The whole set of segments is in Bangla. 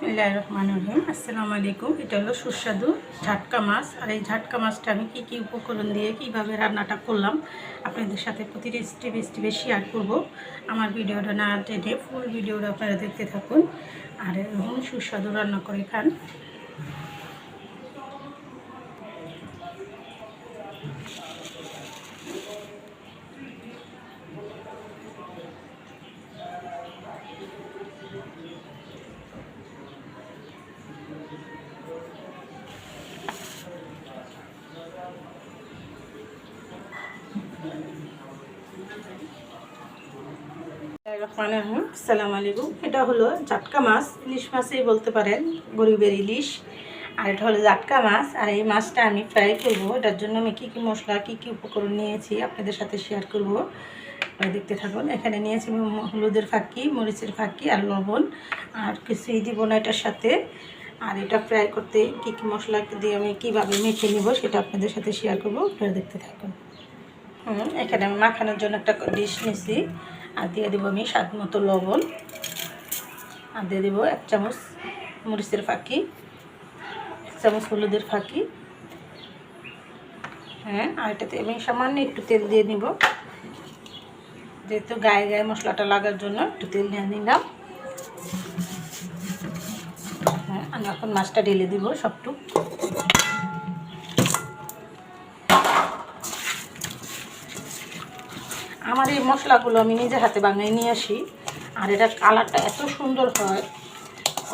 বিসমিল্লাহ রহমান রহিম। আসসালামু আলাইকুম। এটা হলো সুস্বাদু ঝাটকা মাছ। আর এই ঝাটকা মাছটা আমি কী কী উপকরণ দিয়ে কীভাবে রান্নাটা করলাম, আপনাদের সাথে প্রতিটি স্টেপ স্টেপে শেয়ার করব। আমার ভিডিওটা না টেনে ফুল ভিডিওটা আপনারা দেখতে থাকুন। আর এরকম সুস্বাদু রান্না করে খান। রহমান রহিম আসসালামু আলাইকুম। এটা হলো জাটকা মাছ, ইলিশ মাছই বলতে পারেন, গরিবের ইলিশ। আর এটা হলো জাটকা মাছ, আর এই মাছটা আমি ফ্রাই করব। এটার জন্য আমি কী কী মশলা, কী কী উপকরণ নিয়েছি আপনাদের সাথে শেয়ার করব। দেখতে থাকুন। এখানে নিয়েছি হলুদের ফাঁকি, মরিচের ফাঁকি আর লবণ। আর কিছুই দিব না এটার সাথে। আর এটা ফ্রাই করতে কী কী মশলা দিয়ে আমি কীভাবে মেখে নিব সেটা আপনাদের সাথে শেয়ার করব, আপনারা দেখতে থাকুন। হুম, এখানে আমি মাখানোর জন্য একটা ডিশ নিয়েছি আর দিয়ে দেবো আমি স্বাদ মতো লবণ। আর দিয়ে দেবো এক চামচ মরিচের ফাঁকি, এক চামচ হলুদের ফাঁকি। হ্যাঁ আর এটাতে আমি সামান্য একটু তেল দিয়ে নিব। যেহেতু গায়ে গায়ে মশলাটা লাগার জন্য একটু তেল নিয়ে নিলাম। এখন মাছটা ঢেলে দিব সবটুক। আমার এই মশলাগুলো আমি নিজে হাতে বানিয়ে নিয়ে আসি। আর এটার কালারটা এত সুন্দর হয়,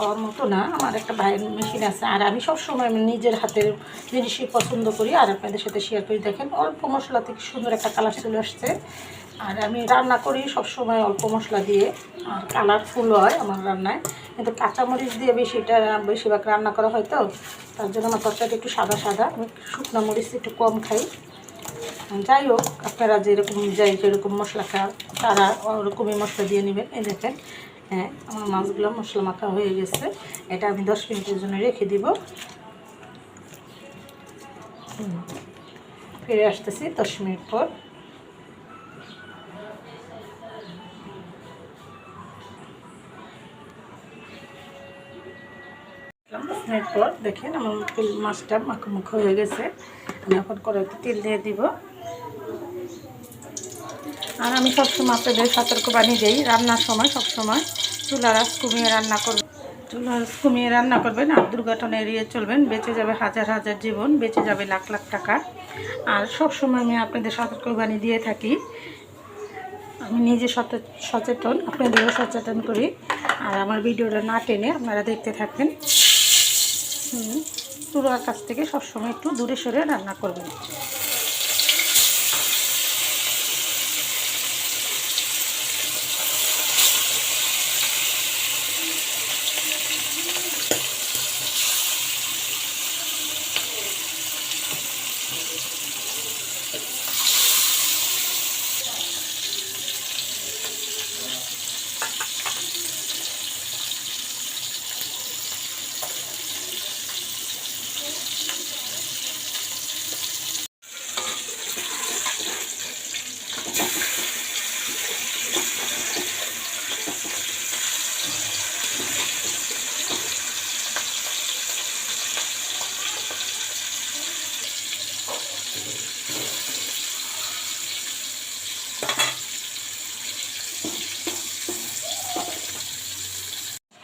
ওর মতো না। আমার একটা ভাইয়ের মেশিন আছে, আর আমি সবসময় আমি নিজের হাতের জিনিসই পছন্দ করি। আর আপনাদের সাথে শেয়ার করি, দেখেন অল্প মশলা থেকে সুন্দর একটা কালার চলে আসছে। আর আমি রান্না করি সবসময় অল্প মশলা দিয়ে, আর কালারফুল হয় আমার রান্নায়। কিন্তু কাঁচামরিচ দিয়ে বেশিটা বেশিরভাগ রান্না করা হয় তো, তার জন্য আমার তরকারিটা একটু সাদা সাদা, আমি শুকনো মরিচ একটু কম খাই। যাই হোক, আপনারা যেরকম যাই যেরকম মশলা খান তারা ওরকমই মশলা দিয়ে নেবেন। এই দেখেন হ্যাঁ আমার মাছগুলো মশলা মাখা হয়ে গেছে। এটা আমি দশ মিনিটের জন্য রেখে দিব। ফিরে আসতেছি দশ মিনিট পর। মিনিট পর দেখেন আমার তেল মাছটা মাখো হয়ে গেছে। আমি এখন কড়াইতে তেল দিয়ে দিব। আর আমি সবসময় আপনাদের সতর্ক বানিয়ে দিই, রান্নার সময় সবসময় চুলা রাস কমিয়ে রান্না করবেন। চুলা রাস কমিয়ে রান্না করবেন আর দুর্ঘটনা এড়িয়ে চলবেন। বেঁচে যাবে হাজার হাজার জীবন, বেঁচে যাবে লাখ লাখ টাকা। আর সবসময় আমি আপনাদের সতর্ক বানিয়ে দিয়ে থাকি। আমি নিজে সচেতন, আপনাদেরও সচেতন করি। আর আমার ভিডিওটা না টেনে আপনারা দেখতে থাকবেন। চুলার কাছ থেকে সবসময় একটু দূরে সরে রান্না করবেন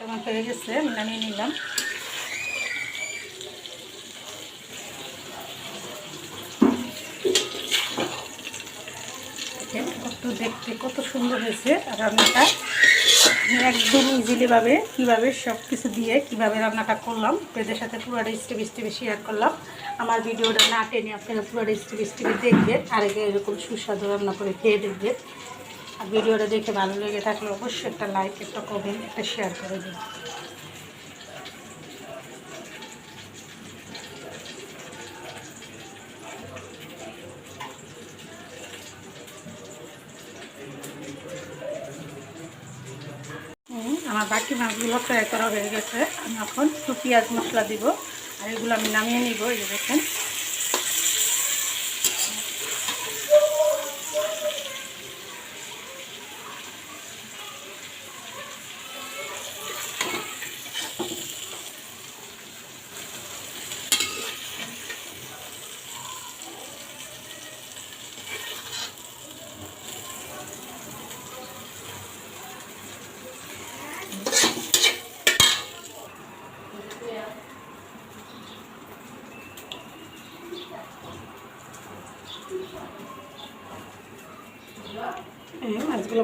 আমার হয়ে গেছে নামিয়ে নিলাম। কত দেখতে, কত সুন্দর হয়েছে রান্নাটা। একদম ইজিলিভাবে কীভাবে সব কিছু দিয়ে কীভাবে রান্নাটা করলাম, আপনাদের সাথে পুরোটা স্টেপ স্টেপে শেয়ার করলাম। আমার ভিডিওটা না টেনে আপনারা পুরোটা স্টেপ স্টেপে দেখবেন, আর এরকম সুস্বাদু রান্না করে খেয়ে দেখবেন। আর ভিডিওটা দেখে ভালো লেগে থাকলে অবশ্যই একটা লাইক একটা কমেন্ট একটা শেয়ার করে দিন আমার বাকি মাছগুলো ফ্রাই করা হয়ে গেছে। আমি এখন একটু পেঁয়াজ মশলা দিব, আর এগুলো আমি নামিয়ে নিব, এই দেখেন।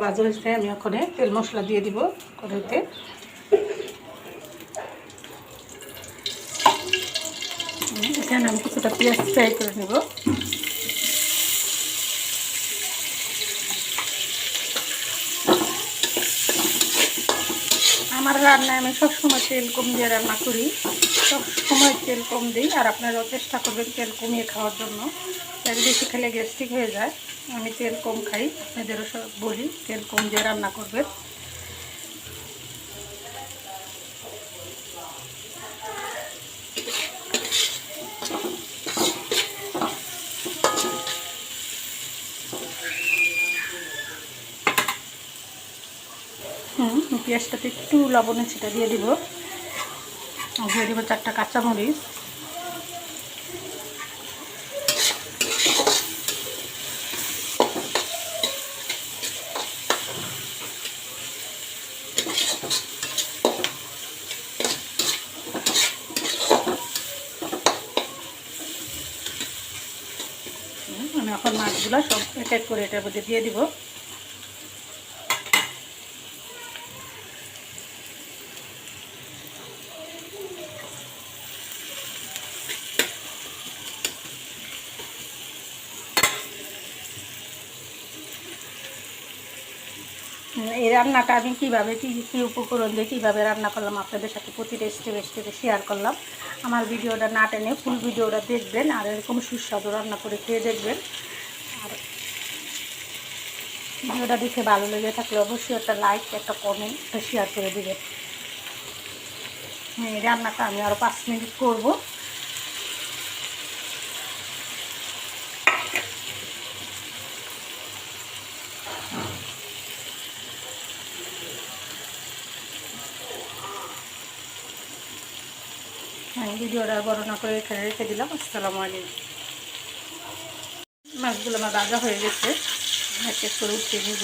মাছগুলো ভাজা হয়েছে, আমি ওখানে তেল মশলা দিয়ে দিব কড়াইতে। এখানে আমি কিছুটা পেঁয়াজ ফ্রাই করে নেব। আমার রান্নায় আমি সবসময় তেল কম দিয়ে রান্না করি। সবসময় তেল কম দিই আর আপনারাও চেষ্টা করবেন তেল কমিয়ে খাওয়ার জন্য। তেল বেশি খেলে গ্যাস্ট্রিক হয়ে যায়। আমি তেল কম খাই, আপনাদেরও সব বলি, তেল কম দিয়ে রান্না করবেন। হুম, পেঁয়াজটাতে একটু লবণের ছিটা দিয়ে দিব। দিয়ে দিব চারটা কাঁচামরিচ। এখন মাছগুলো সব এক এক করে এটার মধ্যে দিয়ে দিব হুম, এই রান্নাটা আমি কীভাবে কী কী উপকরণ দিয়ে কীভাবে রান্না করলাম, আপনাদের সাথে প্রতিটা স্টেপে স্টেপে শেয়ার করলাম। আমার ভিডিওটা না টেনে ফুল ভিডিওটা দেখবেন আর এরকম সুস্বাদু রান্না করে খেয়ে দেখবেন। আর ভিডিওটা দেখে ভালো লেগে থাকলে অবশ্যই একটা লাইক একটা কমেন্ট একটা শেয়ার করে দেবেন। হ্যাঁ রান্নাটা আমি আরও পাঁচ মিনিট করব। হ্যাঁ ভিডিওটা বর্ণনা করে এখানে রেখে দিলাম। আসসালামু আলাইকুম। মাছগুলো আমার ভাজা হয়ে গেছে। এক করে উঠিয়ে নিব।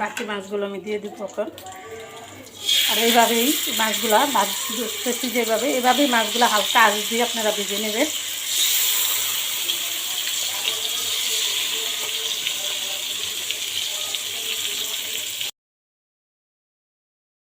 বাকি মাছগুলো আমি দিয়ে দিব এখন। আর এইভাবেই মাছগুলা মাছ যেভাবে এভাবেই মাছগুলো হালকা আঁচ দিয়ে আপনারা ভেজে নেবেন।